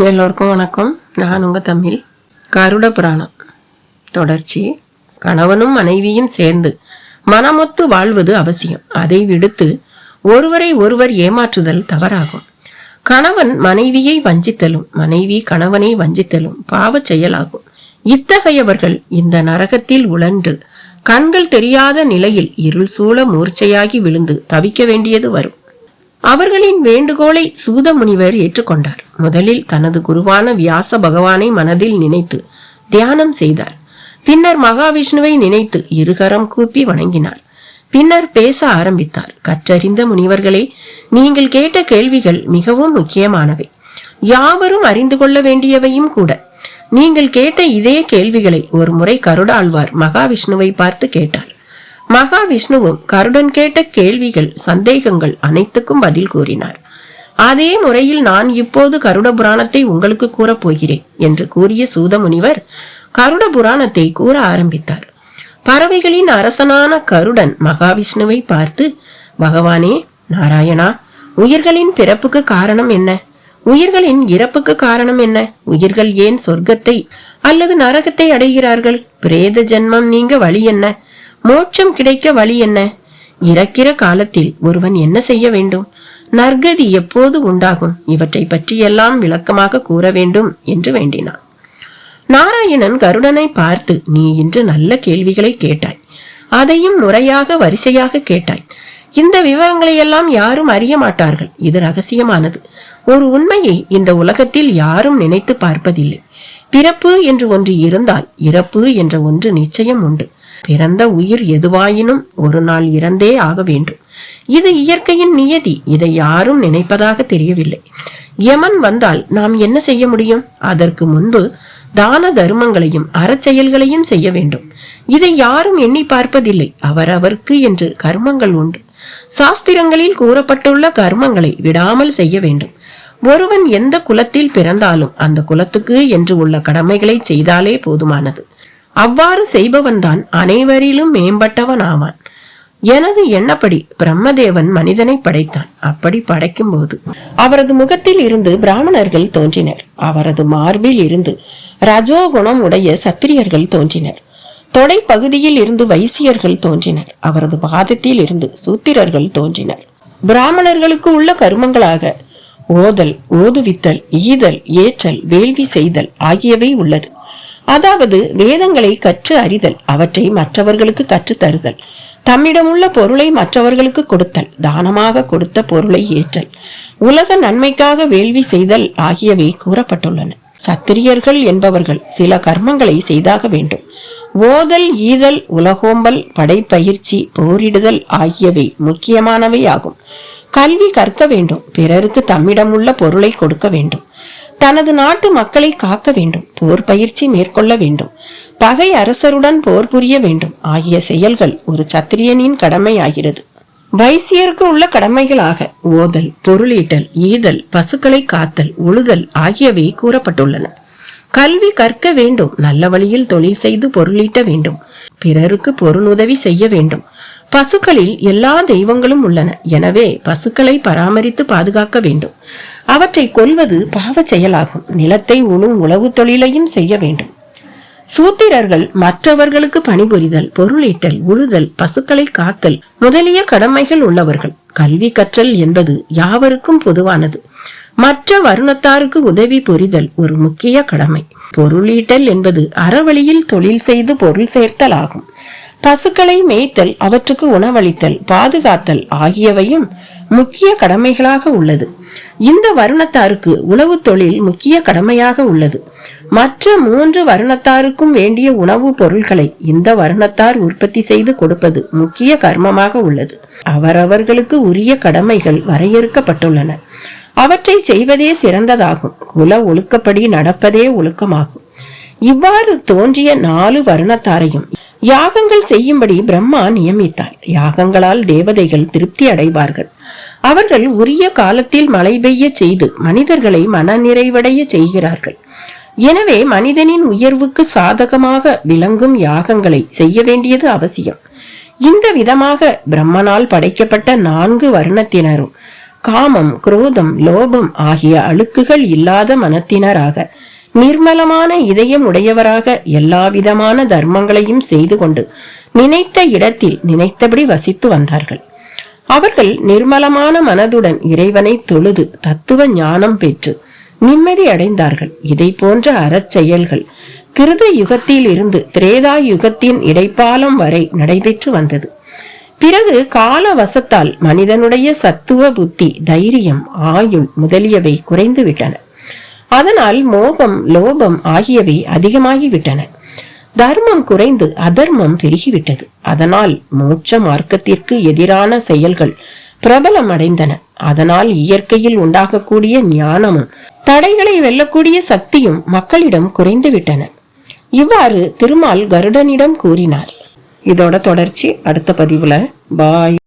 எல்லோருக்கும் வணக்கம். நான் உங்க தமிழ். கருட புராணம். தொடர்ச்சி. கணவனும் மனைவியும் சேர்ந்து மனமொத்து வாழ்வது அவசியம். அதை விடுத்து ஒருவரை ஒருவர் ஏமாற்றுதல் தவறாகும். கணவன் மனைவியை வஞ்சித்தலும் மனைவி கணவனை வஞ்சித்தலும் பாவச் செயலாகும். இத்தகையவர்கள் இந்த நரகத்தில் உழன்று கண்கள் தெரியாத நிலையில் இருள் சூழ மூர்ச்சையாகி விழுந்து தவிக்க வேண்டியது வரும். அவர்களின் வேண்டுகோளை சூத முனிவர் ஏற்றுக்கொண்டார். முதலில் தனது குருவான வியாச பகவானை மனதில் நினைத்து தியானம் செய்தார். பின்னர் மகாவிஷ்ணுவை நினைத்து இருகரம் கூப்பி வணங்கினார். பின்னர் பேச ஆரம்பித்தார். கற்றறிந்த முனிவர்களே நீங்கள் கேட்ட கேள்விகள் மிகவும் முக்கியமானவை. யாவரும் அறிந்து கொள்ள வேண்டியவையும் கூட. நீங்கள் கேட்ட இதே கேள்விகளை ஒரு முறை கருடாழ்வார் மகாவிஷ்ணுவை பார்த்து கேட்டார். மகாவிஷ்ணுவும் கருடன் கேட்ட கேள்விகள் சந்தேகங்கள் அனைத்துக்கும் பதில் கூறினார். அதே முறையில் நான் இப்போது கருட புராணத்தை உங்களுக்கு கூறப் போகிறேன் என்று கூறிய சூத முனிவர் கருட புராணத்தை கூற ஆரம்பித்தார். பறவைகளின் அரசனான கருடன் மகாவிஷ்ணுவை பார்த்து பகவானே நாராயணா உயிர்களின் பிறப்புக்கு காரணம் என்ன? உயிர்களின் இறப்புக்கு காரணம் என்ன? உயிர்கள் ஏன் சொர்க்கத்தை அல்லது நரகத்தை அடைகிறார்கள்? பிரேத ஜென்மம் நீங்க வழி என்ன? மோட்சம் கிடைக்க வழி என்ன? இறக்கிற காலத்தில் ஒருவன் என்ன செய்ய வேண்டும்? நற்கதி எப்போது உண்டாகும்? இவற்றை பற்றியெல்லாம் விளக்கமாக கூற வேண்டும் என்று வேண்டினான். நாராயணன் கருடனை பார்த்து நீ இன்று நல்ல கேள்விகளை கேட்டாய். அதையும் முறையாக வரிசையாக கேட்டாய். இந்த விவரங்களை எல்லாம் யாரும் அறிய மாட்டார்கள். இது ரகசியமானது. ஒரு உண்மையை இந்த உலகத்தில் யாரும் நினைத்து பார்ப்பதில்லை. பிறப்பு என்று ஒன்று இருந்தால் இறப்பு என்ற ஒன்று நிச்சயம் உண்டு. பிறந்த உயிர் எதுவாயினும் ஒரு நாள் இறந்தே ஆக வேண்டும். இது இயற்கையின் நியதி. இதை யாரும் நினைப்பதாக தெரியவில்லை. யமன் வந்தால் நாம் என்ன செய்ய முடியும்? அதற்கு முன்பு தான தர்மங்களையும் அறச்செயல்களையும் செய்ய வேண்டும். இதை யாரும் எண்ணி பார்ப்பதில்லை. அவரவர்க்கு என்று கர்மங்கள் உண்டு. சாஸ்திரங்களில் கூறப்பட்டுள்ள கர்மங்களை விடாமல் செய்ய வேண்டும். ஒருவன் எந்த குலத்தில் பிறந்தாலும் அந்த குலத்துக்கு என்று உள்ள கடமைகளை செய்தாலே போதுமானது. அவ்வாறு செய்பவன்தான் அனைவரிலும் மேம்பட்டவன் ஆவான் எனது எண்ணப்படி பிரம்மதேவன் மனிதனை படைத்தான். அப்படி படைக்கும் போது அவரது முகத்தில் இருந்து பிராமணர்கள் தோன்றினர். அவரது மார்பில் இருந்து ரஜோகுணம் உடைய சத்திரியர்கள் தோன்றினர். தொடை பகுதியில் இருந்து வைசியர்கள் தோன்றினர். அவரது பாதத்தில் இருந்து சூத்திரர்கள் தோன்றினர். பிராமணர்களுக்கு உள்ள கருமங்களாக ஓதல் ஓதுவித்தல் ஈதல் ஏற்றல் வேள்வி செய்தல் ஆகியவை உள்ளது. அதாவது வேதங்களை கற்று அறிதல் அவற்றை மற்றவர்களுக்கு கற்று தருதல் தம்மிடமுள்ள பொருளை மற்றவர்களுக்கு கொடுத்தல் தானமாக கொடுத்த பொருளை ஏற்றல் உலக நன்மைக்காக வேள்வி செய்தல் ஆகியவை கூறப்பட்டுள்ளன. சத்திரியர்கள் என்பவர்கள் சில கர்மங்களை செய்தாக வேண்டும். ஓதல் ஈதல் உலகோம்பல் படைப்பயிற்சி போரிடுதல் ஆகியவை முக்கியமானவை ஆகும் கல்வி கற்க வேண்டும் பிறருக்கு தம்மிடமுள்ள பொருளை கொடுக்க வேண்டும். தனது நாட்டு மக்களை காக்க வேண்டும் போர் பயிற்சி மேற்கொள்ள வேண்டும் பகை அரசருடன் போர் புரிய வேண்டும். ஆகிய செயல்கள் ஒரு சத்திரியனின் கடமை ஆகிறது வைசியருக்கு உள்ள கடமைகளாக ஓதல் பொருளீட்டல் ஈதல் பசுக்களை காத்தல் உழுதல் ஆகியவை கூறப்பட்டுள்ளன. கல்வி கற்க வேண்டும் நல்ல வழியில் தொழில் செய்து பொருளீட்ட வேண்டும் பிறருக்கு பொருளுதவி செய்ய வேண்டும். பசுக்களில் எல்லா தெய்வங்களும் உள்ளன. எனவே பசுக்களை பராமரித்து பாதுகாக்க வேண்டும். அவற்றை கொல்வது பாவ செயலாகும். நிலத்தை உழும் உழவு தொழிலையும் செய்ய வேண்டும். சூத்திரர்கள் மற்றவர்களுக்கு பணிபுரிதல் பொருளீட்டல் உழுதல் பசுக்களை காத்தல் முதலிய கடமைகள் உள்ளவர்கள். கல்வி கற்றல் என்பது யாவருக்கும் பொதுவானது. மற்ற வருணத்தாருக்கு உதவி புரிதல் ஒரு முக்கிய கடமை. பொருளீட்டல் என்பது அறவழியில் தொழில் செய்து பொருள் சேர்த்தல் ஆகும். பசுக்களை மேய்த்தல் அவற்றுக்கு உணவளித்தல் பாதுகாத்தல் ஆகியவையும் முக்கிய கடமைகளாக உள்ளது. இந்த வருணத்தாருக்கு உணவு தொழில் முக்கிய கடமையாக உள்ளது. மற்ற மூன்று வருணத்தாருக்கும் வேண்டிய உணவுப் பொருட்களை இந்த வருணத்தார் உற்பத்தி செய்து கொடுப்பது முக்கிய கர்மமாக உள்ளது. அவரவர்களுக்கு உரிய கடமைகள் வரையறுக்கப்பட்டுள்ளன. அவற்றை செய்வதே சிறந்ததாகும். குல ஒழுக்கப்படி நடப்பதே ஒழுக்கமாகும். இவ்வாறு தோன்றிய நாலு வருணத்தாரையும் யாகங்கள் செய்யும்படி பிரம்மா நியமித்தார். யாகங்களால் தேவதைகள் திருப்தி அடைவார்கள். அவர்கள் உரிய காலத்தில் மழை பெய்ய செய்து மனிதர்களை மனநிறைவடைய செய்கிறார்கள். எனவே மனிதனின் உயர்வுக்கு சாதகமாக விளங்கும் யாகங்களை செய்ய வேண்டியது அவசியம். இந்த விதமாக பிரம்மனால் படைக்கப்பட்ட நான்கு வருணத்தினரும் காமம் குரோதம் லோபம் ஆகிய அழுக்குகள் இல்லாத மனத்தினராக நிர்மலமான இதயம் உடையவராக எல்லாவிதமான தர்மங்களையும் செய்து கொண்டு நினைத்த இடத்தில் நினைத்தபடி வசித்து வந்தார்கள். அவர்கள் நிர்மலமான மனதுடன் இறைவனை தொழுது தத்துவ ஞானம் பெற்று நிம்மதி அடைந்தார்கள். இதை போன்ற அறச்செயல்கள் கிருத யுகத்தில் இருந்து திரேதா யுகத்தின் இடைப்பாலம் வரை நடைபெற்று வந்தது. பிறகு கால வசத்தால் மனிதனுடைய சத்துவ புத்தி தைரியம் ஆயுள் முதலியவை குறைந்து விட்டன. அதனால் மோகம் லோபம் ஆகியவை அதிகமாகிவிட்டன. தர்மம் குறைந்து அதர்மம் பெருகிவிட்டது. அதனால் மோட்ச மார்க்கத்திற்கு எதிரான செயல்கள் பிரபலம் அடைந்தன அதனால் இயற்கையில் உண்டாகக்கூடிய ஞானமும் தடைகளை வெல்லக்கூடிய சக்தியும் மக்களிடம் குறைந்து விட்டன இவ்வாறு திருமால் கருடனிடம் கூறினார். இதோட தொடர்ச்சி. அடுத்த பதிவுல. பாய்.